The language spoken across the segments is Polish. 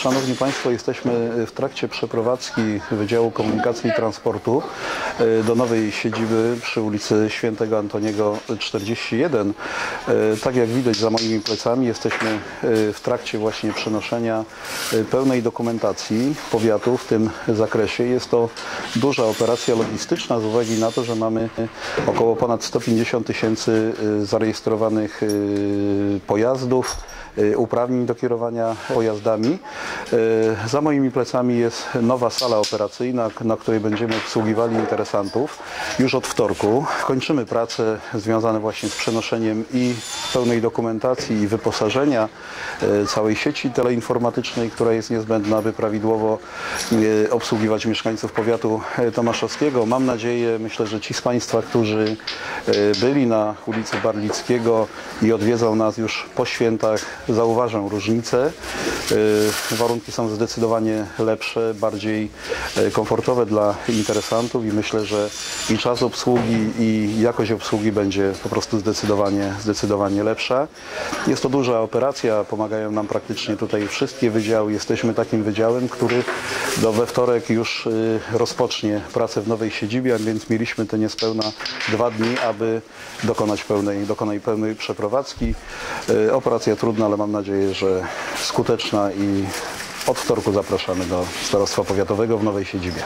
Szanowni Państwo, jesteśmy w trakcie przeprowadzki Wydziału Komunikacji i Transportu e, do nowej siedziby przy ulicy Świętego Antoniego 41. E, Tak jak widać za moimi plecami jesteśmy e, w trakcie właśnie przenoszenia pełnej dokumentacji powiatu w tym zakresie. Jest to duża operacja logistyczna z uwagi na to, że mamy około ponad 150 tysięcy zarejestrowanych pojazdów uprawnień do kierowania pojazdami. Y, Za moimi plecami jest nowa sala operacyjna, na której będziemy obsługiwali interesantów już od wtorku. Kończymy prace związane właśnie z przenoszeniem i pełnej dokumentacji i wyposażenia y, całej sieci teleinformatycznej, która jest niezbędna, aby prawidłowo y, obsługiwać mieszkańców powiatu tomaszowskiego. Mam nadzieję, myślę, że ci z Państwa, którzy byli na ulicy Barlickiego i odwiedzą nas już po świętach, zauważą różnicę. Warunki są zdecydowanie lepsze, bardziej y, komfortowe dla interesantów i myślę, że i czas obsługi i jakość obsługi będzie po prostu zdecydowanie, zdecydowanie lepsza. Jest to duża operacja, pomagają nam praktycznie tutaj wszystkie wydziały. Jesteśmy takim wydziałem, który do we wtorek już y, rozpocznie pracę w nowej siedzibie, a więc mieliśmy te niespełna dwa dni, aby dokonać pełnej, dokonać pełnej przeprowadzki. Y, Operacja trudna, ale mam nadzieję, że skuteczna i od wtorku zapraszamy do Starostwa Powiatowego w nowej siedzibie.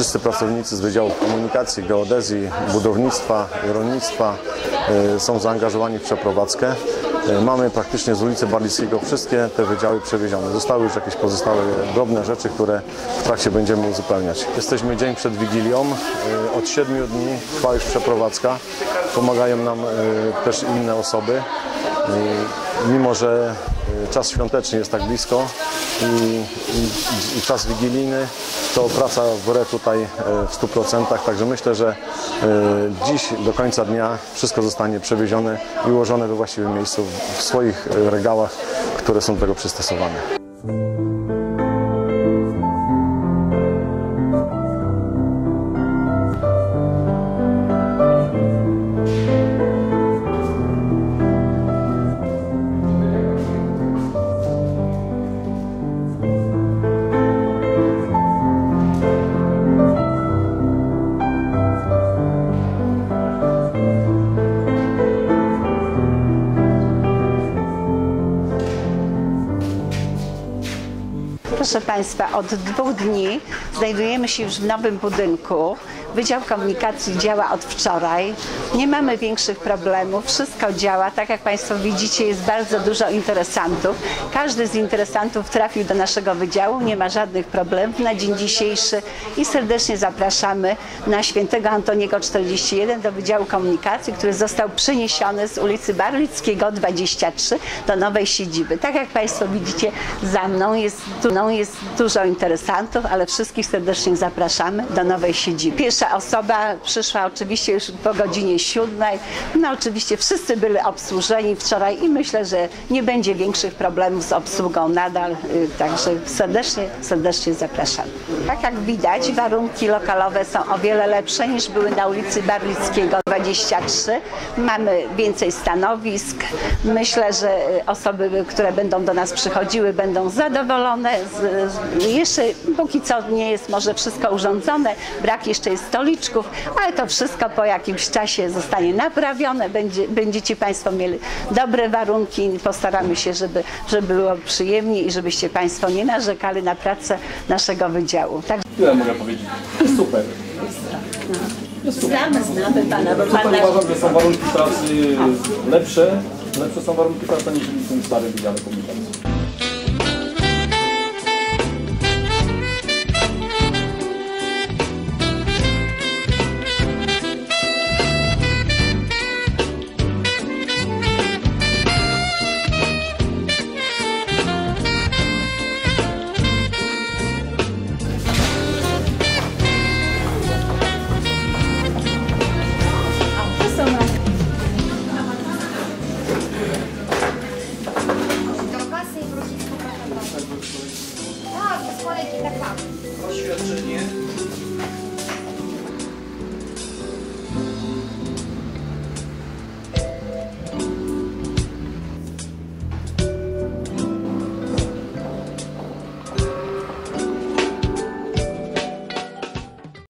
Wszyscy pracownicy z Wydziałów Komunikacji, Geodezji, Budownictwa, Rolnictwa y, są zaangażowani w przeprowadzkę. Y, Mamy praktycznie z ulicy Barlickiego wszystkie te wydziały przewiezione. Zostały już jakieś pozostałe drobne rzeczy, które w trakcie będziemy uzupełniać. Jesteśmy dzień przed Wigilią. Y, Od siedmiu dni trwa już przeprowadzka. Pomagają nam też inne osoby. Mimo, że y, czas świąteczny jest tak blisko i, i, i czas wigilijny, to praca w tutaj e, w 100%, także myślę, że e, dziś do końca dnia wszystko zostanie przewiezione i ułożone we właściwym miejscu w swoich e, regałach, które są do tego przystosowane. Proszę Państwa, od dwóch dni znajdujemy się już w nowym budynku Wydział Komunikacji działa od wczoraj. Nie mamy większych problemów. Wszystko działa. Tak jak Państwo widzicie, jest bardzo dużo interesantów. Każdy z interesantów trafił do naszego wydziału. Nie ma żadnych problemów na dzień dzisiejszy i serdecznie zapraszamy na Świętego Antoniego 41 do Wydziału Komunikacji, który został przeniesiony z ulicy Barlickiego 23 do nowej siedziby. Tak jak Państwo widzicie, za mną jest, tu, mną jest dużo interesantów, ale wszystkich serdecznie zapraszamy do nowej siedziby. Pierwsza osoba przyszła oczywiście już po godzinie siódmej. No oczywiście wszyscy byli obsłużeni wczoraj i myślę, że nie będzie większych problemów z obsługą nadal, y, także serdecznie, serdecznie zapraszamy. Tak jak widać, warunki lokalowe są o wiele lepsze niż były na ulicy Barlickiego 23. Mamy więcej stanowisk. Myślę, że y, osoby, które będą do nas przychodziły, będą zadowolone. Jeszcze póki co nie jest może wszystko urządzone, brak jeszcze jest stoliczków, ale to wszystko po jakimś czasie zostanie naprawione. Będzie, będziecie Państwo mieli dobre warunki. Postaramy się, żeby, żeby było przyjemnie i żebyście Państwo nie narzekali na pracę naszego wydziału. Tak, Tyle mogę powiedzieć. Jest super. znamy, znamy Pana, bo Pan uważam, że są warunki pracy lepsze, lepsze są warunki pracy niż w tym starym wydziale komunikacji.